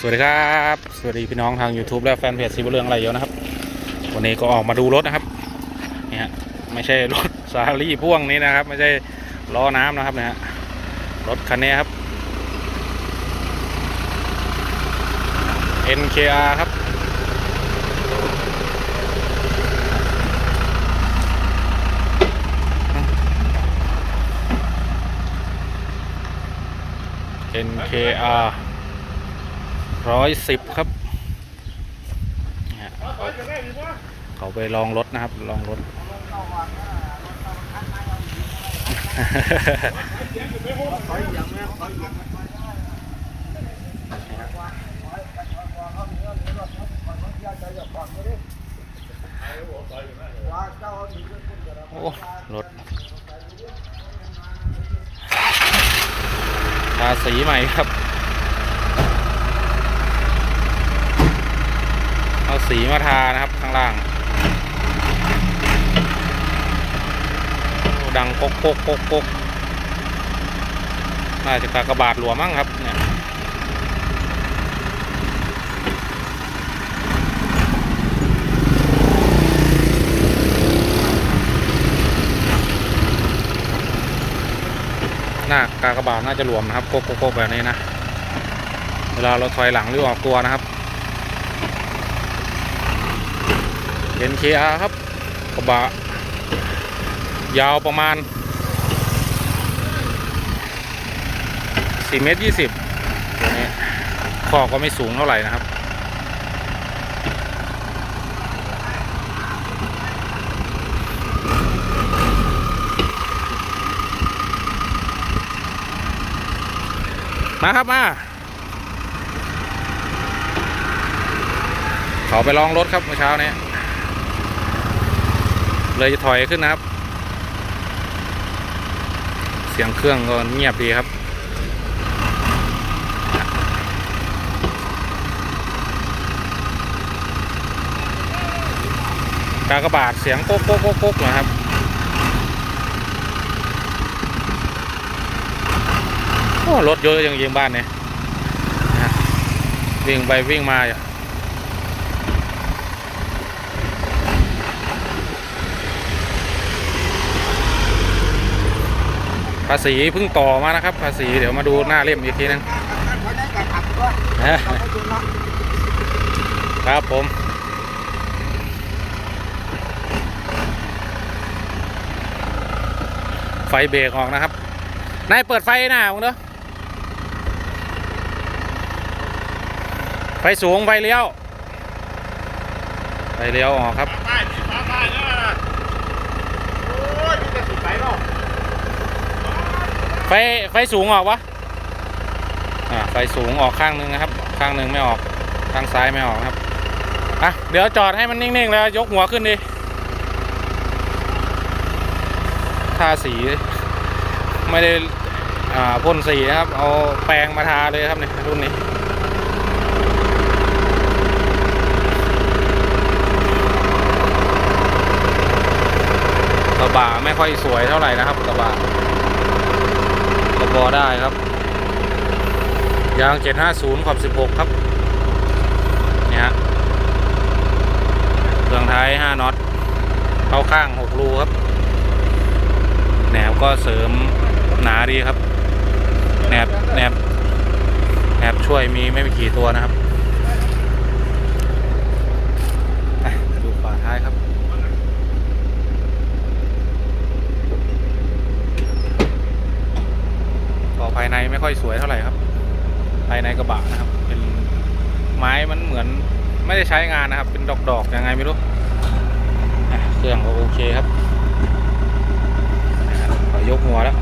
สวัสดีครับ สวัสดีพี่น้องทาง YouTube และแฟนเพจสีบุเรืองอะไรเยอะนะครับ วันนี้ก็ออกมาดูรถนะครับเนี่ยฮะไม่ใช่รถซารี่พ่วงนี้นะครับ ไม่ใช่ล้อน้ำนะครับเนี่ยฮะรถคันนี้ครับ NKR ครับ NKR ร้อยสิบครับเขาไปลองรถนะครับ ลองรถโอ้รถทาสีใหม่ครับ สีมาทานะครับข้างล่าง ดังกกกกกกกน่าจะกากระบาดหลวมั้งครับเนี่ยหน้ากากบาดน่าจะหลวมนะครับโกกโกแบบนี้นะ เวลาเราถอยหลังหรือออกตัวนะครับ NKR ครับกระบะยาวประมาณ4เมตร20ตัวนี้ขอก็ไม่สูงเท่าไหร่นะครับ มาครับมาเขาไปลองรถครับเมื่อเช้านี้ เลยจะถอยขึ้นนะครับ เสียงเครื่องก็เงียบดีครับ กากระบาดเสียงโก๊กโก๊กโก๊กนะครับโอ้รถเยอะยังยิงบ้านเนี่ยวิ่งไปวิ่งมาอยู่ ภาษีเพิ่งต่อมานะครับ ภาษีเดี๋ยวมาดูหน้าเล่มอีกทีนึงครับผมไฟเบรกออกนะครับ นายเปิดไฟหน้ามึงเด้อไฟสูงไฟเลี้ยว ไฟเลี้ยวออกครับป้ายสีฟ้าป้ายนะโอ้ยมีแต่สีไฟเนาะ ไฟไฟสูงออกวะอ่าไฟสูงออกข้างหนึงนะครับ ข้างหนึ่งไม่ออกข้างซ้ายไม่ออกครับอะเดี๋ยวจอดให้มันนิ่งๆแล้วยกหัวขึ้นดิทาสีไม่ได้อ่าพ่นสีนะครับ เอาแปรงมาทาเลยครับเนี่ยรุ่นนี้ กระบะไม่ค่อยสวยเท่าไหร่นะครับกระบะ ก็พอได้ครับ ยาง 750 ขอบ 16 ครับเนี่ยฮะเครื่องท้าย 5น็อต เข้าข้าง 6 รูครับ แหนบก็เสริมหนาดีครับ แหนบแหนบแหนบช่วยมีไม่มีกี่ตัวนะครับอะดูฝาท้ายครับ ก็ภายในไม่ค่อยสวยเท่าไหร่ครับ ภายในกระบะนะครับ เป็นไม้มันเหมือนไม่ได้ใช้งานนะครับ เป็นดอกๆยังไงไม่รู้เครื่องก็โอเคครับขอยกหัวแล้ว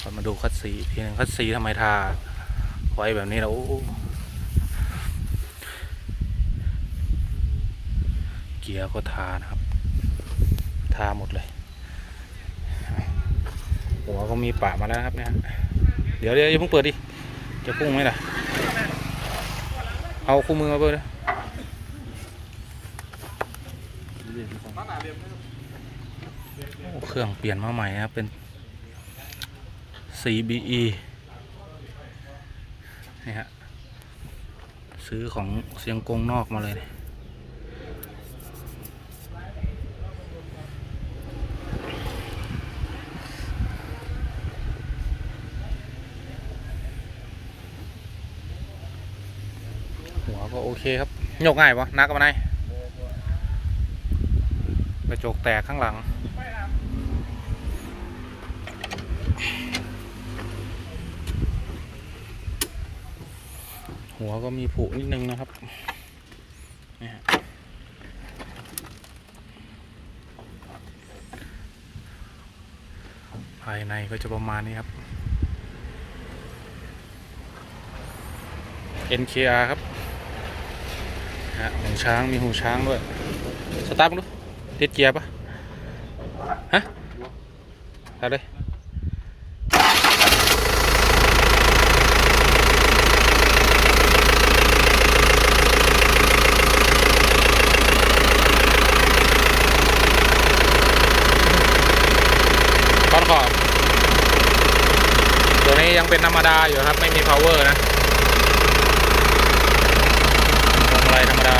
เรามาดูคัดสีอีทีหนึงคัดสีทำไมทาไว้แบบนี้แล้วเกียร์ก็ทานะครับ ทาหมดเลย หัวก็มีปะมาแล้วครับเนี่ย เดี๋ยวเดี๋ยวอย่าเพิ่งเปิดดิ จะพุ่งไหมล่ะ เอาคู่มือมาเปิดเลยมาหนาเรียเครื่องเปลี่ยนมาใหม่นะครับ เป็น CBE นี่ฮะ ซื้อของเสียงกงนอกมาเลย หัวก็โอ เคครับโยกง่ายปะนักกับมันไหนกระจกแตกข้างหลัง หัวก็มีผุนิดนึงนะครับเนี่ยภายในก็จะประมาณนี้ครับ NKR ครับ ฮะหูช้างมีหูช้างด้วย สตาร์ทดูติดเกียร์ปะฮะเอาเลยก้อนขอบ ตัวนี้ยังเป็นธรรมดาอยู่ครับ ไม่มี power นะพวงมาลัยธรรมดา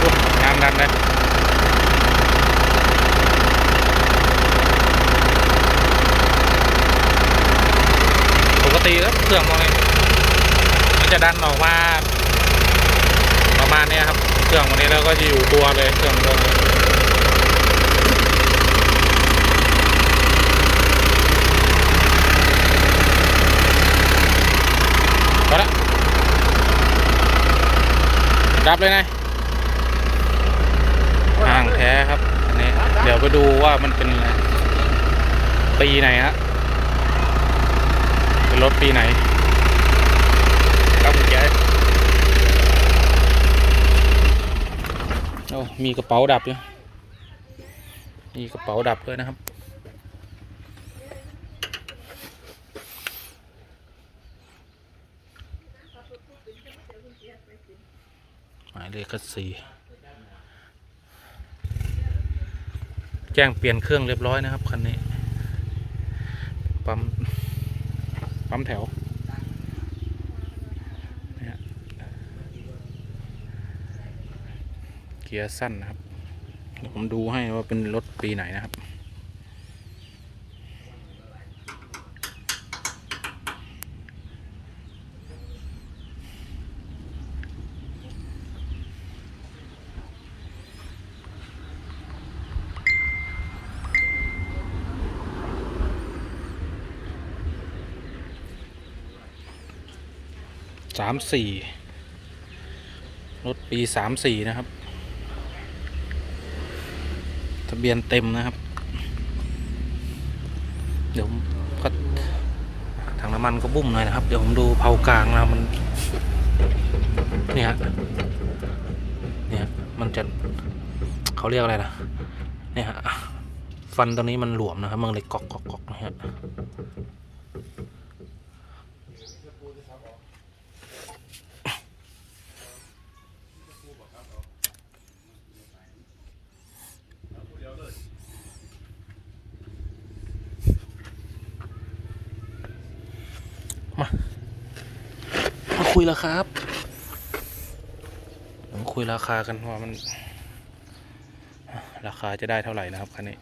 โอ้งานดันเลยปก ติแล้วเครื่องพวกนี้มันจะดันออกมาประมาณนี้ครับ เครื่องวันนี้แล้วก็จะอยู่ตัวเลยเครื่องตัวนี้พอละดับเลยนะอ่างแท้ครับอันนี้เดี๋ยวไปดูว่ามันเป็นอะไรปีไหนฮะ รถปีไหนครับคุณแกโอ้มีกระเป๋าดับอยู่มีกระเป๋าดับด้วยนะครับ หมายเลขสี่แจ้งเปลี่ยนเครื่องเรียบร้อยนะครับคันนี้ ปั๊ม ปั๊มแถวเกียร์สั้นนะครับผมดูให้ว่าเป็นรถปีไหนนะครับ สามสี่รถปีสามสี่นะครับ ทะเบียนเต็มนะครับ เดี๋ยวผมก็ถังน้ำมันก็บุ้มหน่อยนะครับ เดี๋ยวผมดูเผากลางนะมันเนี่ยฮะเนี่ยมันจะเขาเรียกอะไรนะเนี่ยฮะฟันตรงนี้มันหลวมนะครับมันเลยกอกกอกกอกนะฮะ มาคุยราคาครับมาคุยราคากันว่ามัน ราคาจะได้เท่าไหร่นะครับคันนี้